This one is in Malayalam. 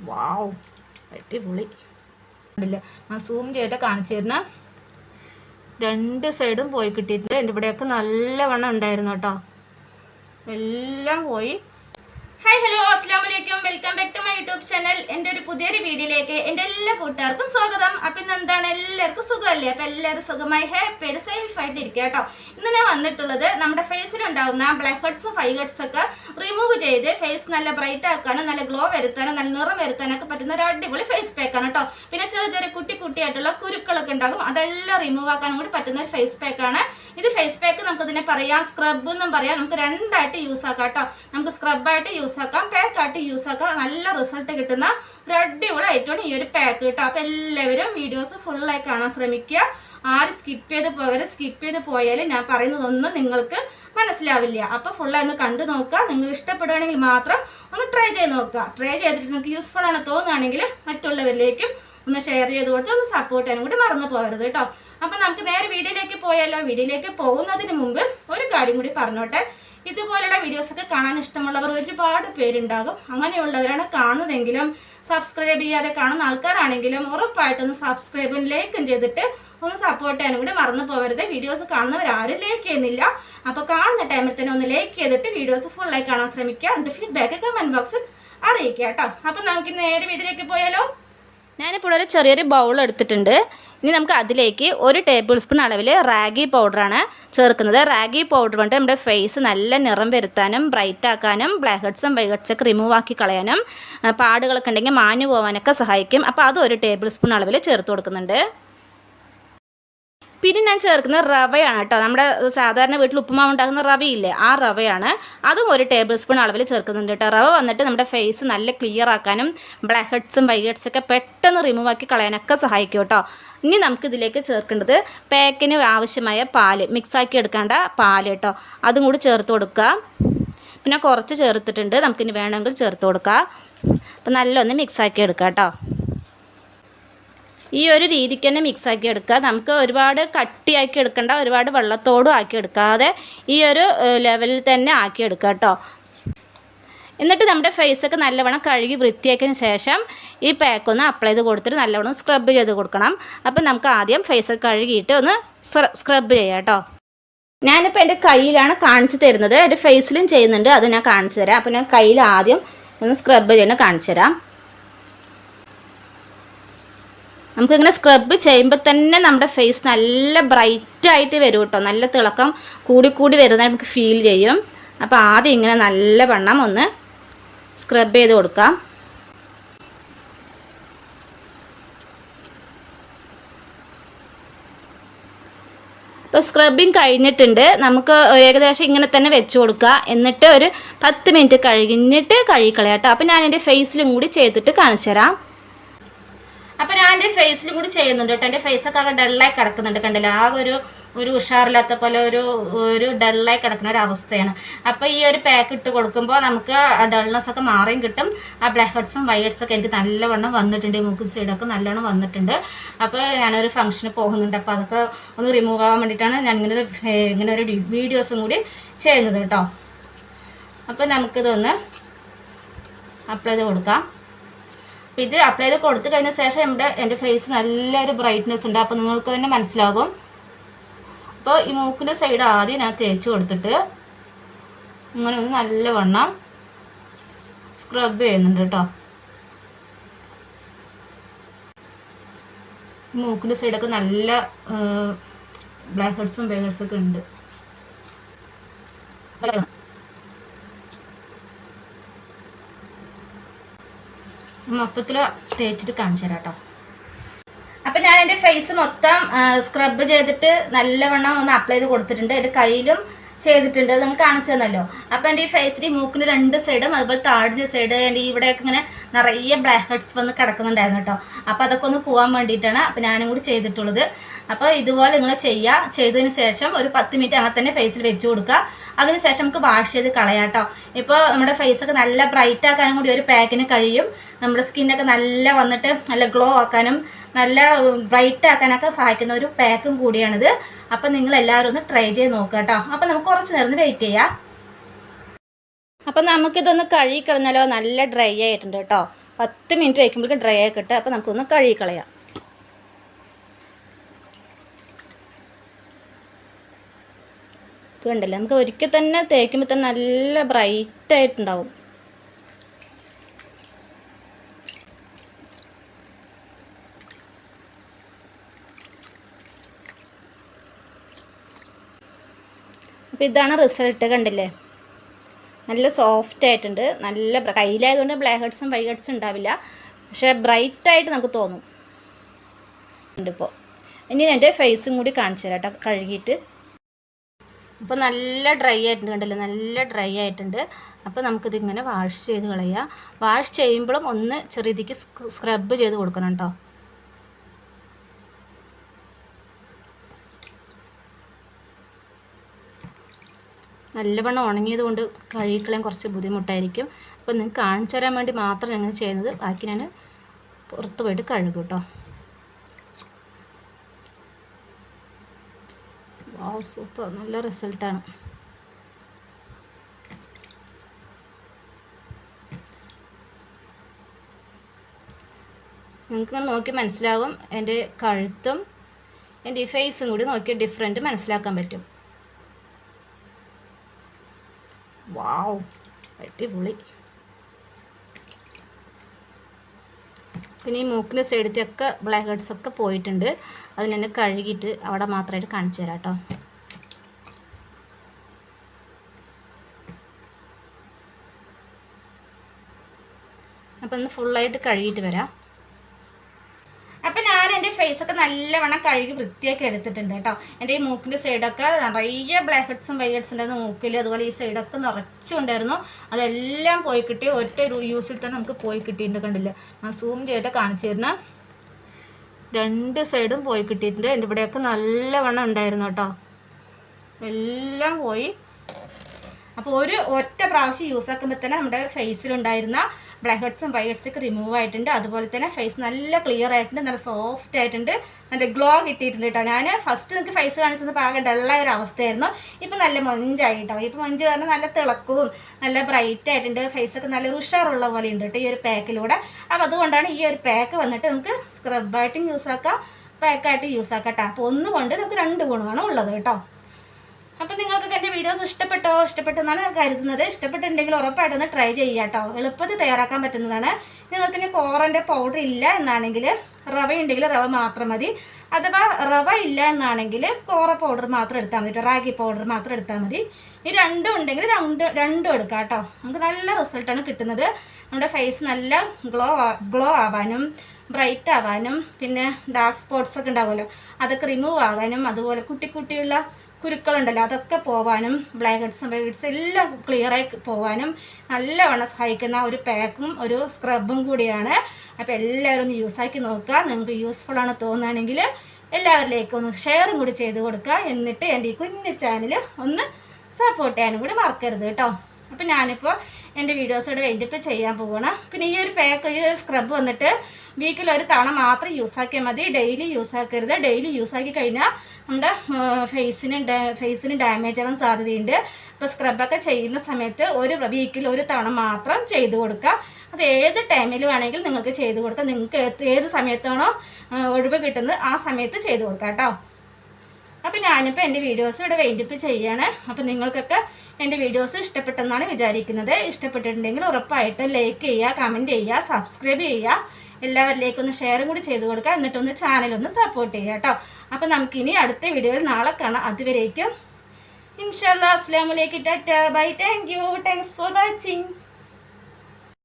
വാവ്. അടിപൊളി. ഞാൻ സൂം ചെയ്തിട്ട് കാണിച്ചു തരുന്ന രണ്ട് സൈഡും പോയി കിട്ടിയിട്ടുണ്ട്. എന്റെ ഇവിടെയൊക്കെ നല്ലവണ്ണം ഉണ്ടായിരുന്നു കേട്ടോ. എല്ലാം പോയി. ഹായ് ഹലോ അസ്സാം വലൈക്കും welcome back to my YouTube channel എന്റെ ഒരു പുതിയൊരു വീഡിയോയിലേക്ക് എന്റെ എല്ലാ കൂട്ടുകാർക്കും സ്വാഗതം. അപ്പം ഇന്ന് എന്താണ്? എല്ലാവർക്കും സുഖമല്ലേ? അപ്പം എല്ലാവരും സുഖമായി ഹാപ്പി ആയിട്ട് സേഫ് ആയിട്ട് ഇരിക്കുക കേട്ടോ. ഇന്ന് ഞാൻ വന്നിട്ടുള്ളത് നമ്മുടെ ഫേസിലുണ്ടാവുന്ന ബ്ലാക്ക് ഹെഡ്സും ഫൈവ് ഹെഡ്സ് ഒക്കെ റിമൂവ് ചെയ്ത് ഫേസ് നല്ല ബ്രൈറ്റ് ആക്കാനും നല്ല ഗ്ലോ വരുത്താനും നല്ല നിറം വരുത്താനൊക്കെ പറ്റുന്ന ഒരു അടിപൊളി ഫേസ് പാക്കാണ് കേട്ടോ. പിന്നെ ചെറിയ ചെറിയ കുട്ടി കുട്ടിയായിട്ടുള്ള കുരുക്കളൊക്കെ ഉണ്ടാകും. അതെല്ലാം റിമൂവ് ആക്കാനും കൂടി പറ്റുന്ന ഒരു ഫേസ് പാക്കാണ് ഇത് ഫേസ് പാക്ക് നമുക്ക് ഇതിനെ പറയാം സ്ക്രബ് എന്നും പറയാം. നമുക്ക് രണ്ടായിട്ട് യൂസ് ആക്കാം കേട്ടോ. നമുക്ക് സ്ക്രബായിട്ട് യൂസ് ആക്കാം പാക്ക് ആയിട്ട് യൂസ് ആക്കാം നല്ല റിസൾട്ട് കിട്ടുന്ന ഒരു അടിപൊളി ഐറ്റമാണ് ഈ ഒരു പാക്ക് കേട്ടോ. അപ്പൊ എല്ലാവരും വീഡിയോസ് ഫുള്ളായി കാണാൻ ശ്രമിക്കുക. ആരും സ്കിപ്പ് ചെയ്ത് പോകരുത്. സ്കിപ്പ് ചെയ്ത് പോയാൽ ഞാൻ പറയുന്നതൊന്നും നിങ്ങൾക്ക് മനസ്സിലാവില്ല. അപ്പൊ ഫുള്ളായി ഒന്ന് കണ്ടു നോക്കുക. നിങ്ങൾ ഇഷ്ടപ്പെടുകയാണെങ്കിൽ മാത്രം ഒന്ന് ട്രൈ ചെയ്ത് നോക്കുക. ട്രൈ ചെയ്തിട്ട് നിങ്ങൾക്ക് യൂസ്ഫുൾ ആണ് തോന്നുകയാണെങ്കിൽ മറ്റുള്ളവരിലേക്കും ഒന്ന് ഷെയർ ചെയ്ത് കൊടുത്ത് ഒന്ന് സപ്പോർട്ട് ചെയ്യാനും കൂടി മറന്നു പോകരുത് കേട്ടോ. അപ്പൊ നമുക്ക് നേരെ വീഡിയോയിലേക്ക് പോയാലോ? വീഡിയോയിലേക്ക് പോകുന്നതിന് മുമ്പ് ഒരു കാര്യം കൂടി പറഞ്ഞോട്ടെ. ഇതുപോലെയുള്ള വീഡിയോസൊക്കെ കാണാൻ ഇഷ്ടമുള്ളവർ ഒരുപാട് പേരുണ്ടാകും. അങ്ങനെയുള്ളവരാണ് കാണുന്നതെങ്കിലും സബ്സ്ക്രൈബ് ചെയ്യാതെ കാണുന്ന ആൾക്കാരാണെങ്കിലും ഉറപ്പായിട്ടൊന്ന് സബ്സ്ക്രൈബും ലൈക്കും ചെയ്തിട്ട് ഒന്ന് സപ്പോർട്ട് ചെയ്യാനും കൂടി മറന്നു പോകരുത് വീഡിയോസ് കാണുന്നവരാരും ലൈക്ക് ചെയ്യുന്നില്ല. അപ്പോൾ കാണുന്ന ടൈമിൽ തന്നെ ഒന്ന് ലൈക്ക് ചെയ്തിട്ട് വീഡിയോസ് ഫുള്ളായി കാണാൻ ശ്രമിക്കുക. എന്നിട്ട് ഫീഡ്ബാക്ക് കമന്റ് ബോക്സിൽ അറിയിക്കുക കേട്ടോ. അപ്പം നമുക്ക് നേരെ വീഡിയോയിലേക്ക് പോയാലോ? ഞാനിപ്പോൾ ഒരു ചെറിയൊരു ബൗൾ എടുത്തിട്ടുണ്ട്. ഇനി നമുക്ക് അതിലേക്ക് ഒരു ടേബിൾ സ്പൂൺ അളവിൽ റാഗി പൗഡറാണ് ചേർക്കുന്നത്. റാഗി പൗഡർ കൊണ്ട് നമ്മുടെ ഫേസ് നല്ല നിറം വരുത്താനും ബ്രൈറ്റ് ആക്കാനും ബ്ലാക്ക് ഹെഡ്സും വൈറ്റ് ഹെഡ്സൊക്കെ റിമൂവ് ആക്കി കളയാനും പാടുകളൊക്കെ ഉണ്ടെങ്കിൽ മാഞ്ഞു പോകാനൊക്കെ സഹായിക്കും. അപ്പോൾ അത് ഒരു ടേബിൾ സ്പൂൺ അളവിൽ ചേർത്ത് കൊടുക്കുന്നുണ്ട്. പിന്നെ ഞാൻ ചേർക്കുന്ന റവയാണ് കേട്ടോ. നമ്മുടെ സാധാരണ വീട്ടിൽ ഉപ്പുമാവ് ഉണ്ടാക്കുന്ന റവയില്ലേ ആ റവയാണ്. അതും ഒരു ടേബിൾ സ്പൂൺ അളവിൽ ചേർക്കുന്നുണ്ട് കേട്ടോ. റവ വന്നിട്ട് നമ്മുടെ ഫേസ് നല്ല ക്ലിയർ ആക്കാനും ബ്ലാക്ക് ഹെഡ്സും വൈറ്റ് ഹെഡ്സൊക്കെ പെട്ടെന്ന് റിമൂവ് ആക്കി കളയാനൊക്കെ സഹായിക്കും കേട്ടോ. ഇനി നമുക്ക് ഇതിലേക്ക് ചേർക്കേണ്ടത് പാക്കിന് ആവശ്യമായ പാൽ മിക്സാക്കി എടുക്കേണ്ട പാൽ കേട്ടോ. അതും കൂടി ചേർത്ത് കൊടുക്കുക. പിന്നെ കുറച്ച് ചേർത്തിട്ടുണ്ട് നമുക്കിനി വേണമെങ്കിൽ ചേർത്ത് കൊടുക്കുക അപ്പം നല്ലൊന്ന് മിക്സാക്കി എടുക്കാം കേട്ടോ. ഈ ഒരു രീതിക്ക് തന്നെ മിക്സ് ആക്കി എടുക്കുക. നമുക്ക് ഒരുപാട് കട്ടിയാക്കി എടുക്കണ്ട ഒരുപാട് വെള്ളത്തോടും ആക്കി എടുക്കാതെ ഈ ഒരു ലെവലിൽ തന്നെ ആക്കി എടുക്കുക കേട്ടോ. എന്നിട്ട് നമ്മുടെ ഫേസൊക്കെ നല്ലവണ്ണം കഴുകി വൃത്തിയാക്കിയതിന് ശേഷം ഈ പാക്ക് ഒന്ന് അപ്ലൈ ചെയ്ത് കൊടുത്തിട്ട് നല്ലവണ്ണം സ്ക്രബ് ചെയ്ത് കൊടുക്കണം. അപ്പം നമുക്ക് ആദ്യം ഫേസ് കഴുകിയിട്ട് ഒന്ന് സ്ക്രബ് ചെയ്യാം കേട്ടോ. ഞാനിപ്പോൾ എന്റെ കയ്യിലാണ് കാണിച്ചു തരുന്നത്. എന്റെ ഫേസിലും ചെയ്യുന്നുണ്ട്. അത് ഞാൻ കാണിച്ചു തരാം. അപ്പോൾ ഞാൻ കയ്യിൽ ആദ്യം ഒന്ന് സ്ക്രബ് ചെയ്യണം കാണിച്ചു തരാം. നമുക്കിങ്ങനെ സ്ക്രബ് ചെയ്യുമ്പോൾ തന്നെ നമ്മുടെ ഫേസ് നല്ല ബ്രൈറ്റായിട്ട് വരും കേട്ടോ നല്ല തിളക്കം കൂടിക്കൂടി കൂടി വരുന്നത് നമുക്ക് ഫീൽ ചെയ്യും. അപ്പോൾ ആദ്യം ഇങ്ങനെ നല്ല വണ്ണം ഒന്ന് സ്ക്രബ് ചെയ്ത് കൊടുക്കാം. ഇപ്പോൾ സ്ക്രബിങ് കഴിഞ്ഞിട്ടുണ്ട്. നമുക്ക് ഏകദേശം ഇങ്ങനെ തന്നെ വെച്ച് കൊടുക്കുക എന്നിട്ട് ഒരു പത്ത് മിനിറ്റ് കഴിഞ്ഞിട്ട് കഴുകിക്കളയാം കേട്ടോ അപ്പോൾ ഞാൻ എന്റെ ഫേസിലും കൂടി ചെയ്തിട്ട് കാണിച്ചു തരാം അപ്പൊ ഞാൻ എന്റെ ഫേസിൽ കൂടി ചെയ്യുന്നുണ്ട് കേട്ടോ. എന്റെ ഫേസ് ഒക്കെ ആകെ ഡള്ളായി കിടക്കുന്നുണ്ട് കണ്ടില്ല? ആകെ ഒരു ഒരു ഉഷാറില്ലാത്ത പോലെ ഒരു ഒരു ഡള്ളായി കിടക്കുന്ന ഒരു അവസ്ഥയാണ്. അപ്പൊ ഈ ഒരു പാക്ക് ഇട്ട് കൊടുക്കുമ്പോൾ നമുക്ക് ഡൾനെസ് ഒക്കെ മാറിയും കിട്ടും. ആ ബ്ലാക്ക് ഹെഡ്സും വൈറ്റ് ഹെഡ്സും ഒക്കെ എനിക്ക് നല്ലവണ്ണം വന്നിട്ടുണ്ട്. മൂക്കും സൈഡൊക്കെ നല്ലോണം വന്നിട്ടുണ്ട്. അപ്പോൾ ഞാനൊരു ഫംഗ്ഷന് പോകുന്നുണ്ട്. അപ്പോൾ അതൊക്കെ ഒന്ന് റിമൂവ് ആവാൻ വേണ്ടിയിട്ടാണ് ഞാൻ ഇങ്ങനെ ഒരു ഇങ്ങനെ ഒരു വീഡിയോസും കൂടി ചെയ്യുന്നത് കേട്ടോ. അപ്പോൾ നമുക്കിതൊന്ന് അപ്ലൈ ചെയ്ത് കൊടുക്കാം. അപ്പോൾ ഇത് അപ്ലൈ ചെയ്ത് കൊടുത്തു കഴിഞ്ഞ ശേഷം നമ്മുടെ എന്റെ ഫേസ് നല്ലൊരു ബ്രൈറ്റ്നെസ് ഉണ്ട്. അപ്പോൾ നിങ്ങൾക്ക് തന്നെ മനസ്സിലാകും. അപ്പോൾ ഈ മൂക്കിന്റെ സൈഡ് ആദ്യം ഞാൻ തേച്ച് കൊടുത്തിട്ട് ഇങ്ങനെ ഒന്ന് നല്ലവണ്ണം സ്ക്രബ് ചെയ്യുന്നുണ്ട് കേട്ടോ. മൂക്കിന്റെ സൈഡൊക്കെ നല്ല ബ്ലാക്ക് ഹെഡ്സും ബേഹെഡ്സൊക്കെ ഉണ്ട്. മൊത്തത്തിൽ തേച്ചിട്ട് കാണിച്ചു തരാം കേട്ടോ അപ്പം ഞാൻ എന്റെ ഫേസ് മൊത്തം സ്ക്രബ് ചെയ്തിട്ട് നല്ലവണ്ണം ഒന്ന് അപ്ലൈ ചെയ്ത് കൊടുത്തിട്ടുണ്ട്. എന്റെ കയ്യിലും ചെയ്തിട്ടുണ്ട്. നിങ്ങൾ കാണിച്ചു തന്നല്ലോ. അപ്പം എന്റെ ഈ ഫേസിൽ മൂക്കിന്റെ രണ്ട് സൈഡും അതുപോലെ താടിന്റെ സൈഡ് എന്റെ ഇവിടെയൊക്കെ ഇങ്ങനെ നിറയെ ബ്ലാക്ക് ഹെഡ്സ് വന്ന് കിടക്കുന്നുണ്ടായിരുന്നു കേട്ടോ. അപ്പോൾ അതൊക്കെ ഒന്ന് പോകാൻ വേണ്ടിയിട്ടാണ് അപ്പം ഞാനും കൂടി ചെയ്തിട്ടുള്ളത്. അപ്പോൾ ഇതുപോലെ നിങ്ങൾ ചെയ്യുക ചെയ്തതിന് ശേഷം ഒരു പത്ത് മിനിറ്റ് അങ്ങനെ തന്നെ ഫേസിൽ വെച്ച് കൊടുക്കുക. അതിനുശേഷം നമുക്ക് വാഷ് ചെയ്ത് കളയാം കേട്ടോ. ഇപ്പോൾ നമ്മുടെ ഫേസൊക്കെ നല്ല ബ്രൈറ്റ് ആക്കാനും കൂടി ഒരു പാക്കിന് കഴിയും. നമ്മുടെ സ്കിന്നൊക്കെ നല്ല വന്നിട്ട് നല്ല ഗ്ലോ ആക്കാനും നല്ല ബ്രൈറ്റ് ആക്കാനൊക്കെ സഹായിക്കുന്ന ഒരു പാക്കും കൂടിയാണിത്. അപ്പം നിങ്ങൾ എല്ലാവരും ഒന്ന് ട്രൈ ചെയ്ത് നോക്കുക കേട്ടോ. അപ്പം നമുക്ക് കുറച്ച് നേരം വെയിറ്റ് ചെയ്യാം. അപ്പം നമുക്കിതൊന്ന് കഴുകി കളഞ്ഞാലോ? നല്ല ഡ്രൈ ആയിട്ടുണ്ട് കേട്ടോ. പത്ത് മിനിറ്റ് വയ്ക്കുമ്പോഴേക്കും ഡ്രൈ ആയി കിട്ടുക അപ്പം നമുക്കൊന്ന് കഴുകി കളയാം. കണ്ടില്ലേ? നമുക്ക് ഒരിക്കൽ തന്നെ തേക്കുമ്പോൾ തന്നെ നല്ല ബ്രൈറ്റ് ആയിട്ടുണ്ടാവും. അപ്പോൾ ഇതാണ് റിസൾട്ട് കണ്ടില്ലേ? നല്ല സോഫ്റ്റ് ആയിട്ടുണ്ട്. നല്ല കയ്യിലായതുകൊണ്ട് ബ്ലാക്ക് ഹെഡ്സും വൈറ്റ് ഹെഡ്സും ഉണ്ടാവില്ല. പക്ഷേ ബ്രൈറ്റായിട്ട് നമുക്ക് തോന്നും. ഉണ്ട് ഇപ്പോൾ ഇനി എന്റെ ഫേസും കൂടി കാണിച്ചു തരാം കേട്ടോ കഴുകിയിട്ട്. അപ്പോൾ നല്ല ഡ്രൈ ആയിട്ടുണ്ട് കണ്ടല്ലോ? നല്ല ഡ്രൈ ആയിട്ടുണ്ട്. അപ്പോൾ നമുക്കിതിങ്ങനെ വാഷ് ചെയ്ത് കളയാം. വാഷ് ചെയ്യുമ്പോഴും ഒന്ന് ചെറിയതിക്ക് സ്ക്രബ് ചെയ്ത് കൊടുക്കണം കേട്ടോ. നല്ലവണ്ണം ഉണങ്ങിയത് കൊണ്ട് കഴുകിക്കളയാൻ കുറച്ച് ബുദ്ധിമുട്ടായിരിക്കും. അപ്പോൾ നിങ്ങൾക്ക് കാണിച്ചു തരാൻ വേണ്ടി മാത്രം ഞങ്ങൾ ചെയ്യുന്നത്. ബാക്കി ഞാൻ പുറത്ത് പോയിട്ട് കഴുകും കേട്ടോ. സൂപ്പർ നല്ല റിസൾട്ടാണ് നിങ്ങൾക്ക് നോക്കി മനസ്സിലാകും. എന്റെ കഴുത്തും എന്റെ ഈ ഫേസും കൂടി നോക്കി ഡിഫറെന്റ് മനസ്സിലാക്കാൻ പറ്റും. വാവ്. അടിപൊളി. പിന്നെ ഈ മൂക്കിന്റെ സൈഡിലത്തെയൊക്കെ ബ്ലാക്ക് ഹെഡ്സ് ഒക്കെ പോയിട്ടുണ്ട്. അത് ഞാൻ കഴുകിയിട്ട് അവിടെ മാത്രമായിട്ട് കാണിച്ചു തരാം കേട്ടോ. അപ്പം ഒന്ന് ഫുള്ളായിട്ട് കഴുകിയിട്ട് വരാം അപ്പം ഞാൻ എന്റെ ഫേസൊക്കെ നല്ലവണ്ണം കഴുകി വൃത്തിയാക്കി എടുത്തിട്ടുണ്ട് കേട്ടോ. എന്റെ ഈ മൂക്കിന്റെ സൈഡൊക്കെ നിറയെ ബ്ലാക്ക് ഹെഡ്സും വൈറ്റ് ഹെഡ്സ് ഉണ്ടായിരുന്നു. മൂക്കിൽ അതുപോലെ ഈ സൈഡൊക്കെ നിറച്ചുണ്ടായിരുന്നു. അതെല്ലാം പോയി കിട്ടി. ഒറ്റ യൂസിൽ തന്നെ നമുക്ക് പോയി കിട്ടിയിട്ടുണ്ട് കണ്ടില്ല? ഞാൻ സൂം ചെയ്തിട്ട് കാണിച്ചു തരുന്ന രണ്ട് സൈഡും പോയി കിട്ടിയിട്ടുണ്ട്. എന്റെ ഇവിടെയൊക്കെ നല്ലവണ്ണം ഉണ്ടായിരുന്നു കേട്ടോ. എല്ലാം പോയി അപ്പോൾ ഒരു ഒറ്റ പ്രാവശ്യം യൂസ് ആക്കുമ്പോൾ തന്നെ നമ്മുടെ ഫേസിലുണ്ടായിരുന്ന ബ്ലാക്ക് ഹെഡ്സും വൈറ്റ് ഹെഡ്സും ഒക്കെ റിമൂവ് ആയിട്ടുണ്ട്. അതുപോലെ തന്നെ ഫേസ് നല്ല ക്ലിയർ ആയിട്ടുണ്ട്. നല്ല സോഫ്റ്റ് ആയിട്ടുണ്ട്. നല്ല ഗ്ലോ കിട്ടിയിട്ടുണ്ട് കേട്ടോ ഞാൻ ഫസ്റ്റ് നിങ്ങൾക്ക് ഫേസ് കാണിച്ചത് ആകെ ഡള്ളായ ഒരു അവസ്ഥയായിരുന്നു. ഇപ്പം നല്ല മൊഞ്ചായി കേട്ടോ ഇപ്പം മൊഞ്ച് കാരണം നല്ല തിളക്കവും നല്ല ബ്രൈറ്റ് ആയിട്ടുണ്ട്. ഫേസൊക്കെ നല്ല ഉഷാറുള്ള പോലെ ഉണ്ട് കേട്ടോ ഈ ഒരു പാക്കിലൂടെ അപ്പോൾ അതുകൊണ്ടാണ് ഈ ഒരു പാക്ക് വന്നിട്ട് നമുക്ക് സ്ക്രബായിട്ടും യൂസ് ആക്കാം പാക്കായിട്ട് യൂസ് ആക്കാം കേട്ടോ അപ്പോൾ ഒന്നുകൊണ്ട് നമുക്ക് രണ്ട് ഗുണമാണ് ഉള്ളത് കേട്ടോ അപ്പം നിങ്ങൾക്ക് എന്റെ വീഡിയോസ് ഇഷ്ടപ്പെട്ടോ? ഇഷ്ടപ്പെട്ടെന്നാണ് കരുതുന്നത്. ഇഷ്ടപ്പെട്ടിട്ടുണ്ടെങ്കിൽ ഉറപ്പായിട്ട് ഒന്ന് ട്രൈ ചെയ്യുക കേട്ടോ എളുപ്പത്തിൽ തയ്യാറാക്കാൻ പറ്റുന്നതാണ്. നിങ്ങൾക്ക് ഇനി കോറന്റെ പൗഡർ ഇല്ല എന്നാണെങ്കിൽ റവ ഉണ്ടെങ്കിൽ റവ മാത്രം മതി. അഥവാ റവ ഇല്ല എന്നാണെങ്കിൽ കോറ പൗഡർ മാത്രം എടുത്താൽ മതി റാഗി പൗഡർ മാത്രം എടുത്താൽ മതി. ഈ രണ്ടും ഉണ്ടെങ്കിൽ രണ്ട് രണ്ടും എടുക്കാം കേട്ടോ നമുക്ക് നല്ല റിസൾട്ടാണ് കിട്ടുന്നത്. നമ്മുടെ ഫേസ് നല്ല ഗ്ലോ ഗ്ലോ ആവാനും ബ്രൈറ്റ് ആവാനും പിന്നെ ഡാർക്ക് സ്പോട്ട്സ് ഒക്കെ ഉണ്ടാവുമല്ലോ. അതൊക്കെ റിമൂവ് ആകാനും അതുപോലെ കുട്ടി കുട്ടിയുള്ള കുരുക്കളുണ്ടല്ലോ അതൊക്കെ പോവാനും വൈറ്റ് ഹെഡ്സും എല്ലാം ക്ലിയറായി പോവാനും നല്ലവണ്ണം സഹായിക്കുന്ന ഒരു പാക്കും ഒരു സ്ക്രബും കൂടിയാണ്. അപ്പോൾ എല്ലാവരും ഒന്ന് യൂസാക്കി നോക്കുക. നിങ്ങൾക്ക് യൂസ്ഫുൾ ആണ് തോന്നുകയാണെങ്കിൽ എല്ലാവരിലേക്കും ഒന്ന് ഷെയറും കൂടി ചെയ്ത് കൊടുക്കുക. എന്നിട്ട് എന്റെ ഈ കുഞ്ഞു ചാനൽ ഒന്ന് സപ്പോർട്ട് ചെയ്യാനും കൂടി മറക്കരുത് കേട്ടോ. അപ്പം ഞാനിപ്പോൾ എന്റെ വീഡിയോസ് വേണ്ടിയിട്ട് ചെയ്യാൻ പോകണം പിന്നെ ഈ ഒരു പാക്ക് ഈ ഒരു സ്ക്രബ് വന്നിട്ട് വീക്കിൽ ഒരു തവണ മാത്രം യൂസ് ആക്കിയാൽ മതി. ഡെയിലി യൂസ് ആക്കരുത്. ഡെയിലി യൂസ് ആക്കി കഴിഞ്ഞാൽ നമ്മുടെ ഫേസിന് ഫേസിന് ഡാമേജ് ആവാൻ സാധ്യതയുണ്ട്. അപ്പോൾ സ്ക്രബൊക്കെ ചെയ്യുന്ന സമയത്ത് ഒരു വീക്കിൽ ഒരു തവണ മാത്രം ചെയ്ത് കൊടുക്കുക. അത് ഏത് ടൈമിൽ വേണമെങ്കിൽ നിങ്ങൾക്ക് ചെയ്ത് കൊടുക്കാം. നിങ്ങൾക്ക് ഏത് സമയത്താണോ ഒഴിവ് കിട്ടുന്നത് ആ സമയത്ത് ചെയ്ത് കൊടുക്കാം കേട്ടോ. അപ്പം ഞാനിപ്പോൾ എന്റെ വീഡിയോസ് ഇവിടെ വെയിറ്റപ്പ് ചെയ്യാണ്. അപ്പം നിങ്ങൾക്കൊക്കെ എന്റെ വീഡിയോസ് ഇഷ്ടപ്പെട്ടെന്നാണ് വിചാരിക്കുന്നത്. ഇഷ്ടപ്പെട്ടിട്ടുണ്ടെങ്കിൽ ഉറപ്പായിട്ടും ലൈക്ക് ചെയ്യുക കമന്റ് ചെയ്യുക സബ്സ്ക്രൈബ് ചെയ്യുക. എല്ലാവരിലേക്കും ഒന്ന് ഷെയറും കൂടി ചെയ്ത് കൊടുക്കുക. എന്നിട്ടൊന്ന് ചാനലൊന്ന് സപ്പോർട്ട് ചെയ്യുക കേട്ടോ. അപ്പം നമുക്കിനി അടുത്ത വീഡിയോയിൽ നാളെ കാണാം. അതുവരേക്കും. ഇൻഷാല്ലാ അസ്ലാമലേക്ക് tata. Bye thank you thanks for watching